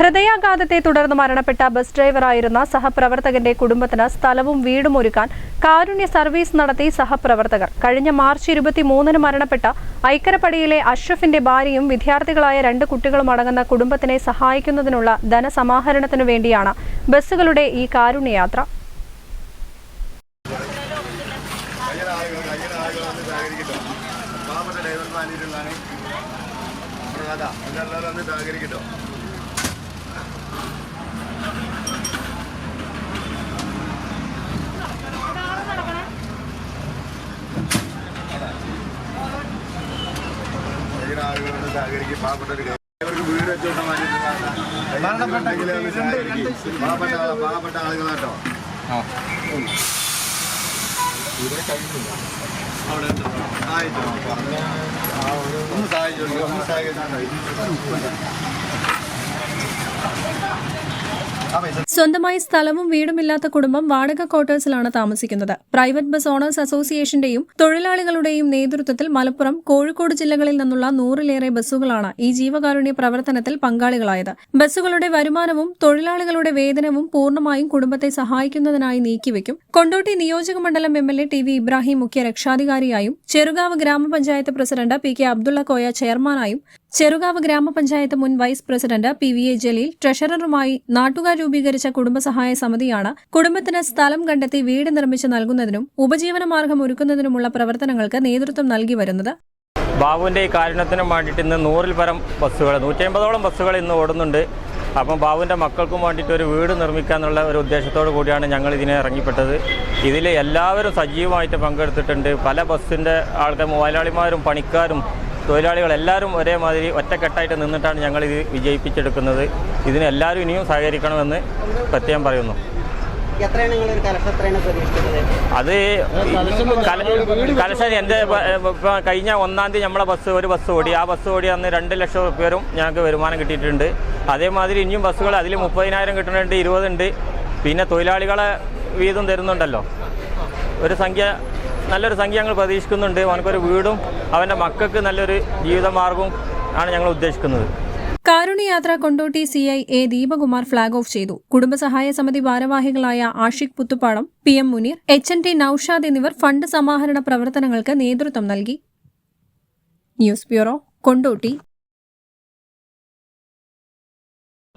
ഹൃദയാഘാതത്തെ തുടർന്ന് മരണപ്പെട്ട ബസ് ഡ്രൈവറായിരുന്ന സഹപ്രവർത്തകന്റെ കുടുംബത്തിന് സ്ഥലവും വീടും ഒരുക്കാൻ കാരുണ്യ സർവീസ് നടത്തി സഹപ്രവർത്തകർ കഴിഞ്ഞ മാർച്ച് ഇരുപത്തിമൂന്നിന് മരണപ്പെട്ട ഐക്കരപ്പടിയിലെ അഷ്റഫിന്റെ ഭാര്യയും വിദ്യാർത്ഥികളായ രണ്ട് കുട്ടികളും അടങ്ങുന്ന കുടുംബത്തിനെ സഹായിക്കുന്നതിനുള്ള ധനസമാഹരണത്തിനു വേണ്ടിയാണ് ബസ്സുകളുടെ ഈ കാരുണ്യയാത്ര ഒന്ന് സഹകരിക്കട്ടോ ആളുകളൊന്ന് സഹകരിക്കും. പാവപ്പെട്ട ഒരു ഇവർക്ക് വീട് സഹകരിക്കും. പാവപ്പെട്ട പാവപ്പെട്ട ആളുകളാട്ടോ. അവിടെ ഉണ്ട്. സഹായിച്ചോ? ഒന്ന് സഹായിച്ചോ? ഒന്ന് സഹായിച്ചോ ആ പൈസ സ്വന്തമായി സ്ഥലവും വീടുമില്ലാത്ത കുടുംബം വാടക ക്വാർട്ടേഴ്സിലാണ് താമസിക്കുന്നത്. പ്രൈവറ്റ് ബസ് ഓണേഴ്സ് അസോസിയേഷന്റെയും തൊഴിലാളികളുടെയും നേതൃത്വത്തിൽ മലപ്പുറം കോഴിക്കോട് ജില്ലകളിൽ നിന്നുള്ള നൂറിലേറെ ബസ്സുകളാണ് ഈ ജീവകാരുണ്യ പ്രവർത്തനത്തിൽ പങ്കാളികളായത്. ബസ്സുകളുടെ വരുമാനവും തൊഴിലാളികളുടെ വേതനവും പൂർണമായും കുടുംബത്തെ സഹായിക്കുന്നതിനായി നീക്കിവെക്കും. കൊണ്ടോട്ടി നിയോജക മണ്ഡലം M L A T V Ibrahim മുഖ്യ രക്ഷാധികാരിയായും ചെറുകാവ് ഗ്രാമപഞ്ചായത്ത് president P K Abdulla Koya ചെയർമാനായും Cherukavu ഗ്രാമപഞ്ചായത്ത് മുൻ vice president P V A Jaleel ട്രഷററുമായി നാട്ടുകാർ രൂപീകരിച്ച കുടുംബസഹായ സമിതിയാണ് കുടുംബത്തിന് സ്ഥലം കണ്ടെത്തി വീട് നിർമ്മിച്ച് നൽകുന്നതിനും ഉപജീവനമാർഗം ഒരുക്കുന്നതിനുമുള്ള പ്രവർത്തനങ്ങൾക്ക് നേതൃത്വം നൽകി വരുന്നത്. ബാബുവിന്റെ ഈ കാരുണ്യത്തിനും വേണ്ടിയിട്ട് ഇന്ന് നൂറിൽ പരം ബസ്സുകൾ നൂറ്റി അമ്പതോളം ബസ്സുകൾ ഇന്ന് ഓടുന്നുണ്ട്. അപ്പം ബാബുവിന്റെ മക്കൾക്കും വേണ്ടിയിട്ട് ഒരു വീട് നിർമ്മിക്കാന്നുള്ള ഒരു ഉദ്ദേശത്തോടു കൂടിയാണ് ഞങ്ങൾ ഇതിനെ ഇറങ്ങിപ്പെട്ടത്. ഇതിൽ എല്ലാവരും സജീവമായിട്ട് പങ്കെടുത്തിട്ടുണ്ട്. പല ബസ്സിന്റെ ആൾക്കാർ മുതലാളിമാരും പണിക്കാരും തൊഴിലാളികൾ എല്ലാവരും ഒരേമാതിരി ഒറ്റക്കെട്ടായിട്ട് നിന്നിട്ടാണ് ഞങ്ങൾ ഇത് വിജയിപ്പിച്ചെടുക്കുന്നത്. ഇതിന് എല്ലാവരും ഇനിയും സഹകരിക്കണമെന്ന് പ്രത്യേകം പറയുന്നു. അത് കല- കലശാനി എന്റെ ഇപ്പം കഴിഞ്ഞ ഒന്നാം തീയതി നമ്മളെ ബസ് ഒരു ബസ് ഓടി. ആ ബസ് ഓടി അന്ന് രണ്ട് ലക്ഷം പേരും ഞങ്ങൾക്ക് വരുമാനം കിട്ടിയിട്ടുണ്ട്. അതേമാതിരി ഇനിയും ബസ്സുകൾ അതിൽ മുപ്പതിനായിരം കിട്ടുന്നുണ്ട് ഇരുപതുണ്ട്. പിന്നെ തൊഴിലാളികളെ വീതം തരുന്നുണ്ടല്ലോ. ഒരു സംഖ്യ നല്ലൊരു സംഖ്യ ഞങ്ങൾ പ്രതീക്ഷിക്കുന്നുണ്ട് അവനക്കൊരു വീടും അവന്റെ മക്കൾക്ക് നല്ലൊരു ജീവിതമാർഗവും ആണ് ഞങ്ങൾ ഉദ്ദേശിക്കുന്നത്. കാരുണ്യയാത്ര Kondotty C I A Deepakumar flag off ചെയ്തു. കുടുംബസഹായ സമിതി ഭാരവാഹികളായ Ashiq Puthuppadam P M Muneer H N T Noushad എന്നിവർ ഫണ്ട് സമാഹരണ പ്രവർത്തനങ്ങൾക്ക് നേതൃത്വം നൽകി. News bureau Kondotty.